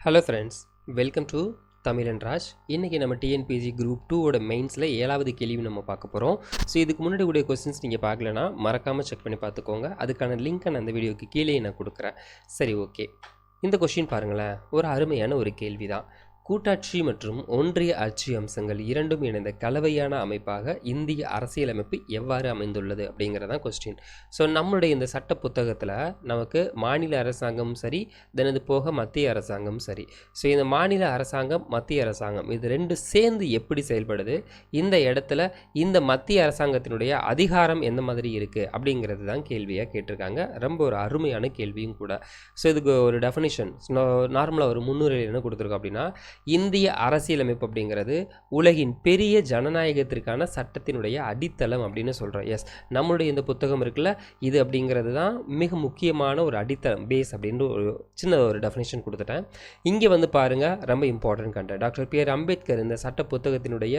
Hello friends welcome to தமிழன் ராஜ் இன்றைக்கி நம்ம டிஎன்பிஜி குரூப் டூவோட மெயின்ஸில் ஏழாவது கேள்வி நம்ம பார்க்க போகிறோம் ஸோ இதுக்கு முன்னாடி உடைய கொஸ்டின்ஸ் நீங்கள் பார்க்கலனா மறக்காமல் செக் பண்ணி பார்த்துக்கோங்க. அதுக்கான லிங்க்கை நான் அந்த வீடியோக்கு கீழே நான் கொடுக்குறேன். சரி ஓகே இந்த கொஷின் பாருங்களேன். ஒரு அருமையான ஒரு கேள்வி தான் கூட்டாட்சி மற்றும் ஒன்றிய ஆட்சி அம்சங்கள் இரண்டும் இணைந்த கலவையான அமைப்பாக இந்திய அரசியலமைப்பு எவ்வாறு அமைந்துள்ளது அப்படிங்கிறதான் கொஸ்டின் ஸோ நம்மளுடைய இந்த சட்ட புத்தகத்தில் நமக்கு மாநில அரசாங்கமும் சரி தென் இது போக மத்திய அரசாங்கமும் சரி. ஸோ இந்த மாநில அரசாங்கம் மத்திய அரசாங்கம் இது ரெண்டு சேர்ந்து எப்படி செயல்படுது? இந்த இடத்துல இந்த மத்திய அரசாங்கத்தினுடைய அதிகாரம் எந்த மாதிரி இருக்குது அப்படிங்கிறது தான் கேள்வியாக கேட்டிருக்காங்க. ரொம்ப ஒரு அருமையான கேள்வியும் கூட. ஸோ இதுக்கு ஒரு டெஃபனிஷன் நார்மலாக ஒரு முன்னுரையில் என்ன கொடுத்துருக்கோம் அப்படின்னா இந்திய அரசியலமைப்பு அப்படிங்கிறது உலகின் பெரிய ஜனநாயகத்திற்கான சட்டத்தினுடைய அடித்தளம் அப்படின்னு சொல்கிறோம் எஸ் நம்மளுடைய இந்த புத்தகம் இருக்குல்ல இது அப்படிங்கிறது தான் மிக முக்கியமான ஒரு அடித்தளம் பேஸ் அப்படின்னு ஒரு சின்ன ஒரு டெஃபினேஷன் கொடுத்துட்டேன். இங்கே வந்து பாருங்கள் ரொம்ப important content doctor B R Ambedkar இந்த சட்ட புத்தகத்தினுடைய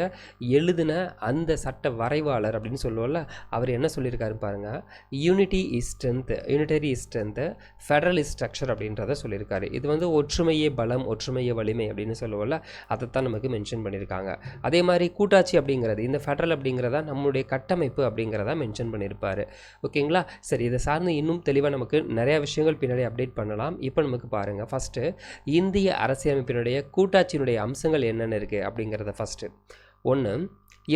எழுதின அந்த சட்ட வரைவாளர் அப்படின்னு சொல்லுவோம்ல அவர் என்ன சொல்லியிருக்காரு பாருங்கள் unity is strength unitary is strength federal is structure அப்படின்றத சொல்லியிருக்காரு. இது வந்து ஒற்றுமையே பலம் ஒற்றுமையே வலிமை அப்படின்னு சொல்லுவோம்ல அதைத்தான் நமக்கு மென்ஷன் பண்ணியிருக்காங்க. அதே மாதிரி கூட்டாட்சி அப்படிங்கிறது இந்த ஃபெடரல் அப்படிங்கிறதா நம்மளுடைய கட்டமைப்பு அப்படிங்கிறதா மென்ஷன் பண்ணியிருப்பார். ஓகேங்களா? சரி இதை சார்ந்து இன்னும் தெளிவாக நமக்கு நிறையா விஷயங்கள் பின்னாடி அப்டேட் பண்ணலாம். இப்போ நமக்கு பாருங்கள் ஃபஸ்ட்டு இந்திய அரசியலமைப்பினுடைய கூட்டாட்சியினுடைய அம்சங்கள் என்னென்ன இருக்குது அப்படிங்கிறத ஃபஸ்ட்டு ஒன்று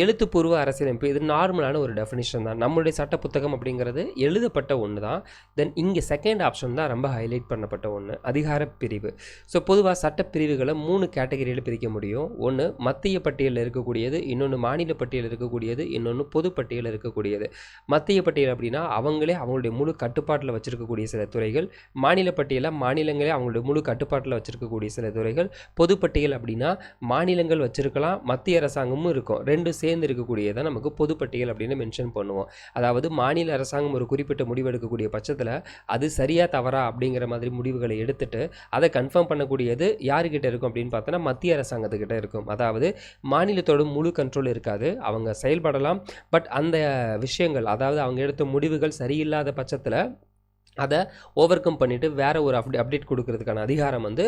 எழுத்துப்பூர்வ அரசியலமைப்பு இது நார்மலான ஒரு டெஃபினிஷன் தான். நம்மளுடைய சட்ட புத்தகம் அப்படிங்கிறது எழுதப்பட்ட ஒன்று தான். தென் இங்கே செகண்ட் ஆப்ஷன் தான் ரொம்ப ஹைலைட் பண்ணப்பட்ட ஒன்று அதிகார பிரிவு ஸோ பொதுவாக சட்ட பிரிவுகளை மூணு கேட்டகரியில் பிரிக்க முடியும். ஒன்று மத்திய பட்டியலில் இருக்கக்கூடியது இன்னொன்று மாநில பட்டியலில் இருக்கக்கூடியது இன்னொன்று பொது பட்டியலில் இருக்கக்கூடியது. மத்திய பட்டியல் அப்படின்னா அவங்களே அவங்களுடைய முழு கட்டுப்பாட்டில் வச்சுருக்கக்கூடிய சில துறைகள். மாநில பட்டியலில் மாநிலங்களே அவங்களுடைய முழு கட்டுப்பாட்டில் வச்சுருக்கக்கூடிய சில துறைகள். பொது பட்டியல் அப்படின்னா மாநிலங்கள் வச்சுருக்கலாம் மத்திய அரசாங்கமும் இருக்கும். ரெண்டு சேர்ந்து இருக்கக்கூடியதை நமக்கு பொதுப்பட்டியல் அப்படின்னு மென்ஷன் பண்ணுவோம். அதாவது மாநில அரசாங்கம் ஒரு குறிப்பிட்ட முடிவு எடுக்கக்கூடிய பட்சத்தில் அது சரியா தவறா அப்படிங்கிற மாதிரி முடிவுகளை எடுத்துட்டு அதை கன்ஃபார்ம் பண்ணக்கூடியது யாருக்கிட்ட இருக்கும் அப்படின்னு பார்த்தோன்னா மத்திய அரசாங்கத்துக்கிட்ட இருக்கும். அதாவது மாநிலத்தோட முழு கண்ட்ரோல் இருக்காது. அவங்க செயல்படலாம். பட் அந்த விஷயங்கள் அதாவது அவங்க எடுத்த முடிவுகள் சரியில்லாத பட்சத்தில் அதை ஓவர் கம் பண்ணிவிட்டு வேறு ஒரு அப்டே அப்டேட் கொடுக்கறதுக்கான அதிகாரம் வந்து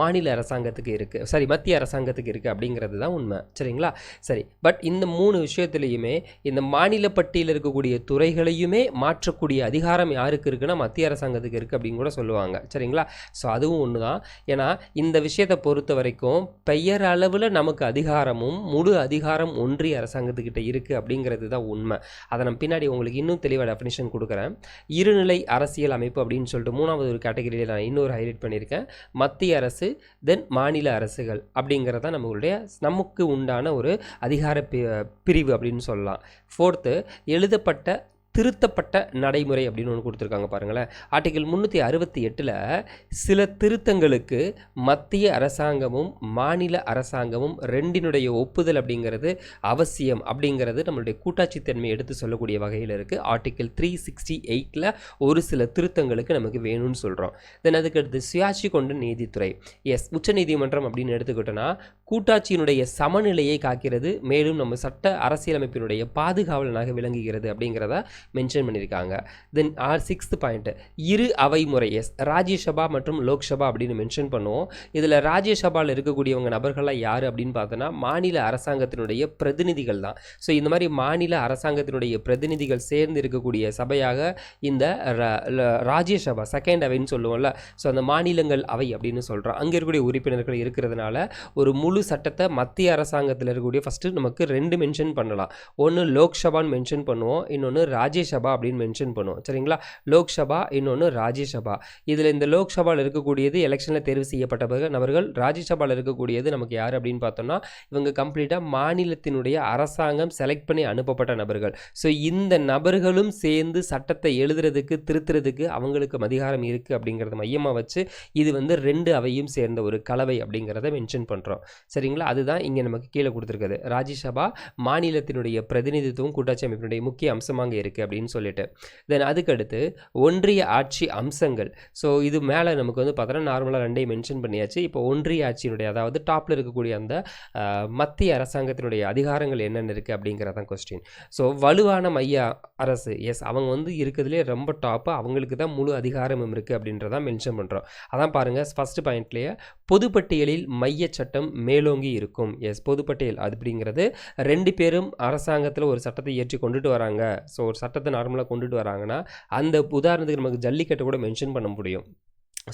மாநில அரசாங்கத்துக்கு இருக்குது சரி மத்திய அரசாங்கத்துக்கு இருக்குது அப்படிங்கிறது தான் உண்மை. சரிங்களா? சரி. பட் இந்த மூணு விஷயத்துலையுமே இந்த மாநில பட்டியலில் இருக்கக்கூடிய துறைகளையுமே மாற்றக்கூடிய அதிகாரம் யாருக்கு இருக்குன்னா மத்திய அரசாங்கத்துக்கு இருக்குது அப்படின்னு கூட சொல்லுவாங்க. சரிங்களா? ஸோ அதுவும் ஒன்று தான் ஏன்னா இந்த விஷயத்தை பொறுத்த வரைக்கும் பெயர் அளவில் நமக்கு அதிகாரமும் முழு அதிகாரம் ஒன்றிய அரசாங்கத்துக்கிட்ட இருக்குது அப்படிங்கிறது தான் உண்மை. அதை நான் பின்னாடி உங்களுக்கு இன்னும் தெளிவாக டெஃபினிஷன் கொடுக்குறேன். இருநிலை அரசியல் அமைப்பு அப்படின்னு சொல்லிட்டு மூணாவது ஒரு கேட்டகரியில் நான் இன்னொரு ஹைலைட் பண்ணியிருக்கேன். மத்திய அரசு தென் மாநில அரசுகள் அப்படிங்கிறது தான் நம்மளுடைய நமக்கு உண்டான ஒரு அதிகார பி- பிரிவு அப்படின்னு சொல்லலாம். ஃபோர்த்து எழுதப்பட்ட திருத்தப்பட்ட நடைமுறை அப்படின்னு ஒன்று கொடுத்துருக்காங்க பாருங்களேன். ஆர்டிகிள் முந்நூற்றி அறுபத்தி எட்டில் சில திருத்தங்களுக்கு மத்திய அரசாங்கமும் மாநில அரசாங்கமும் ரெண்டினுடைய ஒப்புதல் அப்படிங்கிறது அவசியம் அப்படிங்கிறது நம்மளுடைய கூட்டாட்சி தன்மையை எடுத்து சொல்லக்கூடிய வகையில் இருக்குது ஆர்டிகிள் த்ரீ சிக்ஸ்டி எயிட்டில் ஒரு சில திருத்தங்களுக்கு நமக்கு வேணும்னு சொல்கிறோம் தென் அதுக்கடுத்து சுயாட்சி கொண்ட நீதித்துறை. எஸ் உச்சநீதிமன்றம் அப்படின்னு எடுத்துக்கிட்டோன்னா கூட்டாட்சியினுடைய சமநிலையை காக்கிறது மேலும் நம்ம சட்ட அரசியலமைப்பினுடைய பாதுகாவலனாக விளங்குகிறது அப்படிங்கிறத மென்ஷன் பண்ணியிருக்காங்க. தென் ஆர் சிக்ஸ்த் பாயிண்ட் இரு அவை முறை எஸ் ராஜ்யசபா மற்றும் லோக்சபா அப்படின்னு மென்ஷன் பண்ணுவோம். இதில் ராஜ்யசபாவில் இருக்கக்கூடியவங்க நபர்கள்லாம் யார் அப்படின்னு பார்த்தோன்னா மாநில அரசாங்கத்தினுடைய பிரதிநிதிகள் தான். ஸோ இந்த மாதிரி மாநில அரசாங்கத்தினுடைய பிரதிநிதிகள் சேர்ந்து இருக்கக்கூடிய சபையாக இந்த ராஜ்யசபா செகண்ட் அவைன்னு சொல்லுவோம்ல. ஸோ அந்த மாநிலங்கள் அவை அப்படின்னு சொல்கிறோம் அங்கே இருக்கக்கூடிய உறுப்பினர்கள் இருக்கிறதுனால ஒரு முழு சட்டத்தை மத்திய அரசாங்கத்தில் இருக்கக்கூடிய ஃபஸ்ட்டு நமக்கு ரெண்டு மென்ஷன் பண்ணலாம். ஒன்று லோக்சபான்னு மென்ஷன் பண்ணுவோம். இன்னொன்று ராஜ்யசபா அப்படின்னு மென்ஷன் பண்ணுவோம். சரிங்களா? லோக்சபா இன்னொன்று ராஜ்யசபா. இதில் இந்த லோக்சபாவில் இருக்கக்கூடியது எலெக்ஷனில் தேர்வு செய்யப்பட்ட நபர்கள். ராஜ்யசபாவில் இருக்கக்கூடியது நமக்கு யார் அப்படின்னு பார்த்தோம்னா இவங்க கம்ப்ளீட்டாக மாநிலத்தினுடைய அரசாங்கம் செலக்ட் பண்ணி அனுப்பப்பட்ட நபர்கள். ஸோ இந்த நபர்களும் சேர்ந்து சட்டத்தை எழுதுறதுக்கு திருத்துறதுக்கு அவங்களுக்கு அதிகாரம் இருக்குது அப்படிங்கிறத மையமாக வச்சு இது வந்து ரெண்டு அவையும் சேர்ந்த ஒரு கலவை அப்படிங்கிறத மென்ஷன் பண்ணுறோம் சரிங்களா? அதுதான் இங்கே நமக்கு கீழே கொடுத்துருக்குது ராஜ்யசபா மாநிலத்தினுடைய பிரதிநிதித்துவம் கூட்டாட்சி அமைப்பினுடைய முக்கிய அம்சமாக இருக்குது இருக்குது அப்படின்னு சொல்லிட்டு. தென் அதுக்கடுத்து ஒன்றிய ஆட்சி அம்சங்கள். ஸோ இது மேலே நமக்கு வந்து பார்த்தோன்னா நார்மலாக ரெண்டையும் மென்ஷன் பண்ணியாச்சு. இப்போ ஒன்றிய ஆட்சியினுடைய அதாவது டாப்பில் இருக்கக்கூடிய அந்த மத்திய அரசாங்கத்தினுடைய அதிகாரங்கள் என்னென்ன இருக்குது அப்படிங்கிறதான் கொஸ்டின் ஸோ வலுவான மைய அரசு எஸ் அவங்க வந்து இருக்கிறதுலே ரொம்ப டாப்பு அவங்களுக்கு தான் முழு அதிகாரமும் இருக்குது அப்படின்றதான் மென்ஷன் பண்ணுறோம் அதான் பாருங்கள் ஃபஸ்ட்டு பாயிண்ட்லேயே பொதுப்பட்டியலில் மைய சட்டம் மேலோங்கி இருக்கும். எஸ் பொதுப்பட்டியல். அப்படிங்கிறது ரெண்டு பேரும் அரசாங்கத்தில் ஒரு சட்டத்தை ஏற்றி கொண்டுட்டு வராங்க. ஸோ ஒரு சட்டத்தை நார்மலாக கொண்டுட்டு வராங்கன்னா அந்த உதாரணத்துக்கு நமக்கு ஜல்லிக்கட்டை கூட மென்ஷன் பண்ண முடியும்.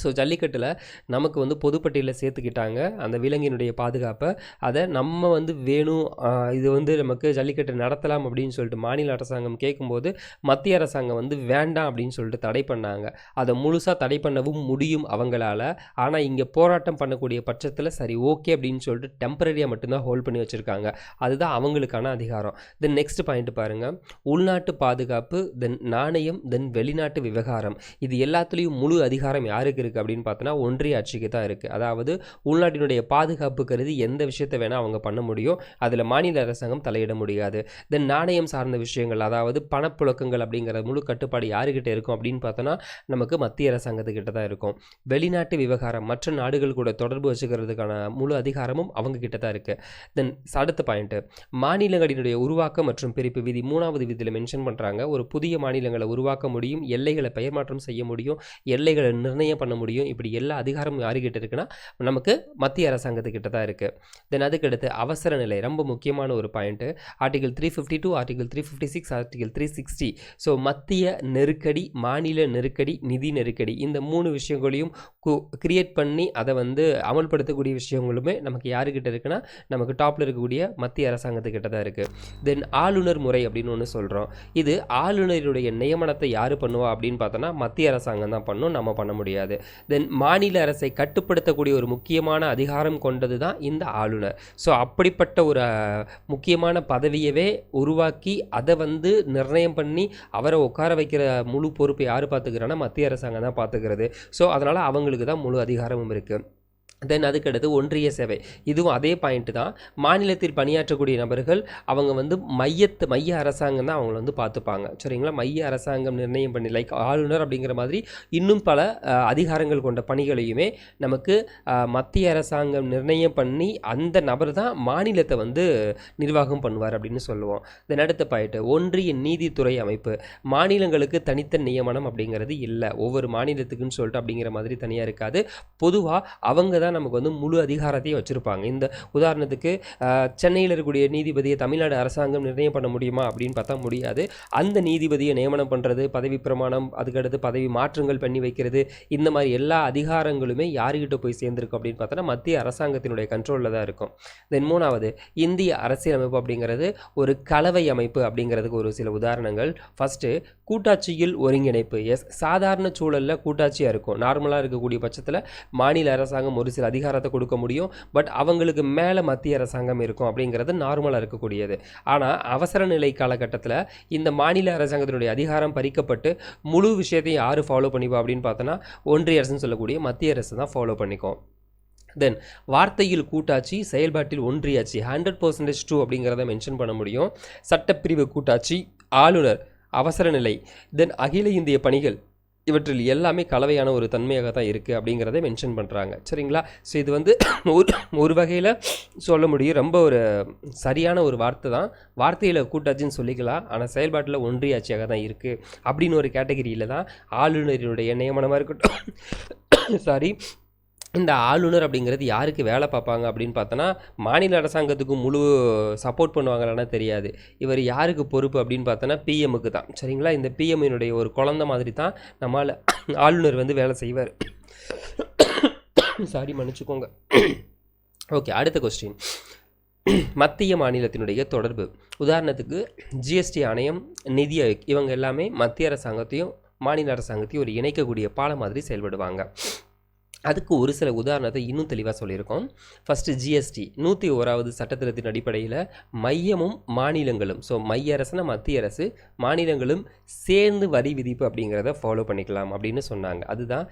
ஸோ ஜல்லிக்கட்டில் நமக்கு வந்து பொதுப்பட்டியலில் சேர்த்துக்கிட்டாங்க. அந்த விலங்கினுடைய பாதுகாப்பை. அதை நம்ம வந்து வேணும் இது வந்து நமக்கு ஜல்லிக்கட்டு நடத்தலாம் அப்படின்னு சொல்லிட்டு மாநில அரசாங்கம் கேட்கும்போது மத்திய அரசாங்கம் வந்து வேண்டாம் அப்படின்னு சொல்லிட்டு தடை பண்ணாங்க. அதை முழுசாக தடை பண்ணவும் முடியும் அவங்களால. ஆனால் இங்கே போராட்டம் பண்ணக்கூடிய பட்சத்தில் சரி ஓகே அப்படின்னு சொல்லிட்டு டெம்பரரியாக மட்டும்தான் ஹோல்ட் பண்ணி வச்சுருக்காங்க. அதுதான் அவங்களுக்கான அதிகாரம். தென் நெக்ஸ்ட் பாயிண்ட் பாருங்கள் உள்நாட்டு பாதுகாப்பு தென் நாணயம் தென் வெளிநாட்டு விவகாரம். இது எல்லாத்துலேயும் முழு அதிகாரம் யாருக்கு இருக்குது அப்படின்னு பார்த்தோன்னா ஒன்றிய ஆட்சிக்கு தான் இருக்குது அதாவது உள்நாட்டினுடைய பாதுகாப்பு கருதி எந்த விஷயத்தை வேணால் அவங்க பண்ண முடியும் அதில் மாநில அரசாங்கம் தலையிட முடியாது. தென் நாணயம் சார்ந்த விஷயங்கள் அதாவது பணப்புழக்கங்கள் அப்படிங்கிற முழு கட்டுப்பாடு யாருக்கிட்ட இருக்கும் அப்படின்னு பார்த்தோன்னா நமக்கு மத்திய அரசாங்கத்துக்கிட்ட தான் இருக்கும். வெளிநாட்டு விவகாரம் மற்ற நாடுகள் கூட தொடர்பு வச்சுக்கிறதுக்கான முழு அதிகாரமும் அவங்க கிட்ட தான் இருக்குது தென் அடுத்த பாயிண்ட்டு மாநிலங்களினுடைய உருவாக்கம் மற்றும் பிரிப்பு விதி மூணாவது விதியில் மென்ஷன் பண்ணுறாங்க ஒரு புதிய மாநிலங்களை உருவாக்க முடியும் எல்லைகளை பெயர் மாற்றம் செய்ய முடியும் எல்லைகளை நிர்ணயம் பண்ண முடியும். இப்படி எல்லா அதிகாரமும் யாருக்கிட்ட இருக்குன்னா நமக்கு மத்திய அரசாங்கத்துக்கிட்ட தான் இருக்குது தென் அதுக்கடுத்து அவசர நிலை ரொம்ப முக்கியமான ஒரு point article three fifty two article three fifty six article three sixty so மத்திய நெருக்கடி மாநில நெருக்கடி நிதி நெருக்கடி இந்த மூணு விஷயங்களையும் கிரியேட் பண்ணி அதை வந்து அமல்படுத்தக்கூடிய விஷயங்களுமே நமக்கு யாருக்கிட்ட இருக்குன்னா நமக்கு டாப்பில் இருக்கக்கூடிய மத்திய அரசாங்கத்துக்கிட்ட தான் இருக்குது தென் ஆளுநர் முறை அப்படின்னு ஒன்று சொல்கிறோம் இது ஆளுநருடைய நியமனத்தை யார் பண்ணுவா அப்படின்னு பார்த்தோன்னா மத்திய அரசாங்கம் தான் பண்ணும். நம்ம பண்ண முடியாது. தென் மாநில அரசை கட்டுப்படுத்தக்கூடிய ஒரு முக்கியமான அதிகாரம் கொண்டது தான் இந்த ஆளுநர். ஸோ அப்படிப்பட்ட ஒரு முக்கியமான பதவியவே உருவாக்கி அதை வந்து நிர்ணயம் பண்ணி அவரை உட்கார வைக்கிற முழு பொறுப்பை யார் பார்த்துக்கிறான்னா மத்திய அரசாங்கம் தான் பார்த்துக்கிறது. ஸோ அதனால் அவங்களுக்கு தான் முழு அதிகாரமும் இருக்குது தென் அதுக்கடுத்து ஒன்றிய சேவை. இதுவும் அதே பாயிண்ட் தான். மாநிலத்தில் பணியாற்றக்கூடிய நபர்கள் அவங்க வந்து மையத்து மைய அரசாங்கம் தான் அவங்கள வந்து பார்த்துப்பாங்க. சரிங்களா? மைய அரசாங்கம் நிர்ணயம் பண்ணி லைக் ஆளுநர் அப்படிங்கிற மாதிரி இன்னும் பல அதிகாரங்கள் கொண்ட பணிகளையுமே நமக்கு மத்திய அரசாங்கம் நிர்ணயம் பண்ணி அந்த நபர் தான் மாநிலத்தை வந்து நிர்வாகம் பண்ணுவார் அப்படின்னு சொல்லுவோம். தென் அடுத்த பாயிண்ட் ஒன்றிய நீதித்துறை அமைப்பு. மாநிலங்களுக்கு தனித்த நியமனம் அப்படிங்கிறது இல்லை. ஒவ்வொரு மாநிலத்துக்குன்னு சொல்லிட்டு அப்படிங்கிற மாதிரி தனியாக இருக்காது. பொதுவாக அவங்க தான் நமக்கு வந்து முழு அதிகாரத்தையும் வச்சுருப்பாங்க. இந்த உதாரணத்துக்கு சென்னையில் இருக்கக்கூடிய நீதிபதியை தமிழ்நாடு அரசாங்கம் நிர்ணயம் பண்ண முடியுமா அப்படின்னு பார்த்தா முடியாது. அந்த நீதிபதியை நியமனம் பண்ணுறது பதவி பிரமாணம் அதுக்கடுத்து பதவி மாற்றங்கள் பண்ணி வைக்கிறது இந்த மாதிரி எல்லா அதிகாரங்களுமே யாருக்கிட்ட போய் சேர்ந்துருக்கும் அப்படின்னு பார்த்தோன்னா மத்திய அரசாங்கத்தினுடைய கண்ட்ரோலில் தான் இருக்கும். தென் மூணாவது இந்திய அரசியலமைப்பு அப்படிங்கிறது ஒரு கலவை அமைப்பு அப்படிங்கிறதுக்கு ஒரு சில உதாரணங்கள். ஃபஸ்ட்டு கூட்டாட்சியில் ஒருங்கிணைப்பு. எஸ் சாதாரண சூழலில் கூட்டாட்சியாக இருக்கும். நார்மலாக இருக்கக்கூடிய பட்சத்தில் மாநில அரசாங்கம் ஒரு சில அதிகாரத்தை கொடுக்க முடியும். பட் அவங்களுக்கு மேலே மத்திய அரசாங்கம் இருக்கும் அப்படிங்கிறது நார்மலாக இருக்கக்கூடியது. ஆனால் அவசர நிலை காலகட்டத்தில் இந்த மாநில அரசாங்கத்தினுடைய அதிகாரம் பறிக்கப்பட்டு முழு விஷயத்தையும் யார் ஃபாலோ பண்ணிப்பா அப்படின்னு பார்த்தோன்னா ஒன்றிய அரசுன்னு சொல்லக்கூடிய மத்திய அரசு தான் ஃபாலோ பண்ணிக்கும். தென் வார்த்தையில் கூட்டாட்சி செயல்பாட்டில் ஒன்றியாட்சி ஹண்ட்ரட் பர்சன்டேஜ் டூ அப்படிங்கிறத மென்ஷன் பண்ண முடியும். சட்டப்பிரிவு கூட்டாட்சி ஆளுநர் அவசர நிலை. தென் அகில இந்திய பணிகள் இவற்றில் எல்லாமே கலவையான ஒரு தன்மையாக தான் இருக்குது அப்படிங்கிறத மென்ஷன் பண்ணுறாங்க சரிங்களா? ஸோ இது வந்து ஒரு ஒரு வகையில் சொல்ல முடியும். ரொம்ப ஒரு சரியான ஒரு வார்த்தை தான். வார்த்தையில் கூட்டாட்சின்னு சொல்லிக்கலாம். ஆனால் செயல்பாட்டில் ஒன்றியாட்சியாக தான் இருக்குது அப்படின்னு ஒரு கேட்டகரியில் தான் ஆளுநரினுடைய நியமனமாக இருக்கட்டும். சாரி இந்த ஆளுநர் அப்படிங்கிறது யாருக்கு வேலை பார்ப்பாங்க அப்படின்னு பார்த்தோன்னா மாநில அரசாங்கத்துக்கு முழு சப்போர்ட் பண்ணுவாங்களான்னா தெரியாது. இவர் யாருக்கு பொறுப்பு அப்படின்னு பார்த்தோன்னா பிஎம்முக்கு தான். சரிங்களா? இந்த பிஎம்மினுடைய ஒரு குழந்த மாதிரி தான் நம்மால் ஆளுநர் வந்து வேலை செய்வார். சாரி மன்னிச்சுக்கோங்க. ஓகே அடுத்த கொஸ்டின் மத்திய மாநிலத்தினுடைய தொடர்பு. உதாரணத்துக்கு ஜிஎஸ்டி ஆணையம் நிதி இவங்க எல்லாமே மத்திய அரசாங்கத்தையும் மாநில அரசாங்கத்தையும் ஒரு இணைக்கக்கூடிய பாலம் மாதிரி செயல்படுவாங்க. அதுக்கு ஒரு சில உதாரணத்தை இன்னும் தெளிவாக சொல்லியிருக்கோம். ஃபஸ்ட்டு ஜிஎஸ்டி நூற்றி ஓராவது சட்டத்திட்டத்தின் அடிப்படையில் மையமும் மாநிலங்களும். ஸோ மைய அரசுனா மத்திய அரசு. மாநிலங்களும் சேர்ந்து வரி விதிப்பு அப்படிங்கிறத ஃபாலோ பண்ணிக்கலாம் அப்படின்னு சொன்னாங்க. அதுதான்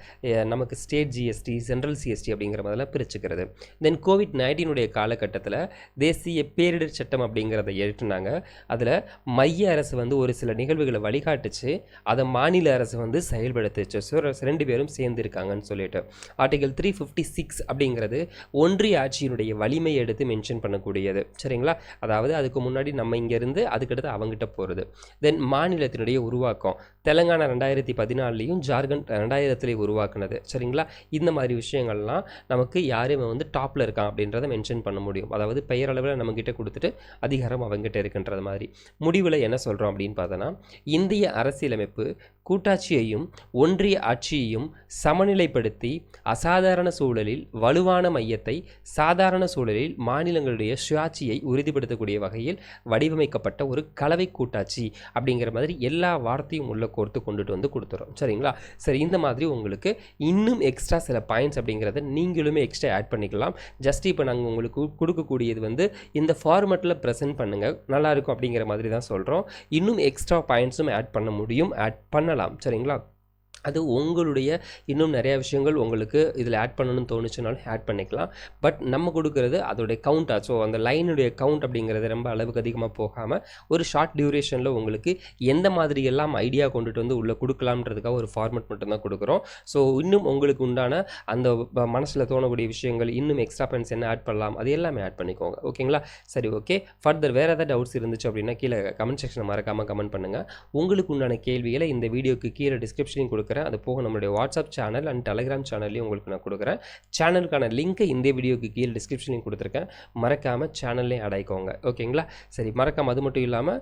நமக்கு ஸ்டேட் ஜிஎஸ்டி சென்ட்ரல் சிஎஸ்டி அப்படிங்கிற மாதிரிலாம் பிரிச்சுக்கிறது. தென் கோவிட் நைன்டீனுடைய காலகட்டத்தில் தேசிய பேரிடர் சட்டம் அப்படிங்கிறத ஏற்றுனாங்க. அதில் மைய அரசு வந்து ஒரு சில நிகழ்வுகளை வழிகாட்டுச்சு. அதை மாநில அரசு வந்து செயல்படுத்துச்சு. ஸோ ரெண்டு பேரும் சேர்ந்து இருக்காங்கன்னு சொல்லிட்டு. ஆர்டிகல் த்ரீ ஃபிஃப்டி சிக்ஸ் அப்படிங்கிறது ஒன்றிய ஆட்சியினுடைய வலிமையை எடுத்து மென்ஷன் பண்ணக்கூடியது. சரிங்களா? அதாவது அதுக்கு முன்னாடி நம்ம இங்கேருந்து அதுக்கடுத்து அவங்ககிட்ட போகிறது தென் மாநிலத்தினுடைய உருவாக்கம். தெலங்கானா ரெண்டாயிரத்தி பதினாலையும் ஜார்க்கண்ட் ரெண்டாயிரத்துலேயும் உருவாக்குனது. சரிங்களா? இந்த மாதிரி விஷயங்கள்லாம் நமக்கு யார் இவன் வந்து டாப்பில் இருக்கான் அப்படின்றத மென்ஷன் பண்ண முடியும். அதாவது பெயரளவில் நம்மக்கிட்ட கொடுத்துட்டு அதிகாரம் அவங்ககிட்ட இருக்குன்றது மாதிரி. முடிவில் என்ன சொல்கிறோம் அப்படின்னு பார்த்தோன்னா இந்திய அரசியலமைப்பு கூட்டாட்சியையும் ஒன்றிய ஆட்சியையும் சமநிலைப்படுத்தி அசாதாரண சூழலில் வலுவான மையத்தை சாதாரண சூழலில் மாநிலங்களுடைய சுயாட்சியை உறுதிப்படுத்தக்கூடிய வகையில் வடிவமைக்கப்பட்ட ஒரு கலவை கூட்டாட்சி அப்படிங்கிற மாதிரி எல்லா வார்த்தையும் உள்ள கோர்த்து கொண்டுட்டு வந்து கொடுத்துறோம். சரிங்களா? சரி இந்த மாதிரி உங்களுக்கு இன்னும் எக்ஸ்ட்ரா சில பாயிண்ட்ஸ் அப்படிங்கிறத நீங்களுமே எக்ஸ்ட்ரா ஆட் பண்ணிக்கலாம். ஜஸ்ட் இப்போ நாங்கள் உங்களுக்கு கொடுக்கக்கூடியது வந்து இந்த ஃபார்மெட்டில் ப்ரெசென்ட் பண்ணுங்கள் நல்லாயிருக்கும் அப்படிங்கிற மாதிரி தான் சொல்கிறோம் இன்னும் எக்ஸ்ட்ரா பாயிண்ட்ஸும் ஆட் பண்ண முடியும். ஆட் பண்ணலாம். சரிங்களா? அது உங்களுடைய இன்னும் நிறையா விஷயங்கள் உங்களுக்கு இதில் ஆட் பண்ணணும்னு தோணுச்சுனாலும் ஆட் பண்ணிக்கலாம். பட் நம்ம கொடுக்குறது அதோடைய கவுண்டா ஸோ அந்த லைனுடைய கவுண்ட் அப்படிங்கிறது ரொம்ப அளவுக்கு அதிகமாக போகாமல் ஒரு ஷார்ட் டியூரேஷனில் உங்களுக்கு எந்த மாதிரி எல்லாம் ஐடியா கொண்டுட்டு வந்து உள்ளே கொடுக்கலாம்ன்றதுக்காக ஒரு ஃபார்மெட் மட்டும்தான் கொடுக்குறோம். ஸோ இன்னும் உங்களுக்கு உண்டான அந்த மனசில் தோணக்கூடிய விஷயங்கள் இன்னும் எக்ஸ்ட்ரா பாயிண்ட்ஸ் என்ன ஆட் பண்ணலாம் அது எல்லாமே ஆட் பண்ணிக்கோங்க. ஓகேங்களா சரி ஓகே ஃபர்தர் வேறு ஏதாவது டவுட்ஸ் இருந்துச்சு அப்படின்னா கீழே கமெண்ட் செக்ஷனை மறக்காமல் கமெண்ட் பண்ணுங்கள் உங்களுக்கு உண்டான கேள்விகளை இந்த வீடியோக்கு கீழே டிஸ்கிரிப்ஷனையும் கொடுக்குறேன் அது போக நம்மளுடைய வாட்ஸ்அப் சேனல் அண்ட் டெலிகிராம் சேனல்லையும் உங்களுக்கு நான் கொடுக்குறேன். சேனலுக்கான லிங்க்கை இந்த வீடியோக்கு கீழே டிஸ்கிரிப்ஷனையும் கொடுத்துருக்கேன். மறக்காமல் சேனல்லையும் அடைக்கோங்க ஓகேங்களா சரி மறக்காமல் அது மட்டும் இல்லாமல்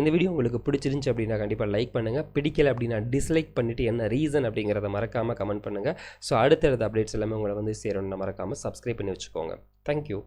இந்த வீடியோ உங்களுக்கு பிடிச்சிருந்துச்சு அப்படின்னா கண்டிப்பாக லைக் பண்ணுங்கள் பிடிக்கல அப்படின்னா டிஸ்லைக் பண்ணிவிட்டு என்ன ரீசன் அப்படிங்கிறத மறக்காமல் கமெண்ட் பண்ணுங்கள் ஸோ அடுத்தடுத்த அப்டேட்ஸ் எல்லாமே உங்களை வந்து சேரணும்னு மறக்காமல் சப்ஸ்கிரைப் பண்ணி வச்சுக்கோங்க. தேங்க்யூ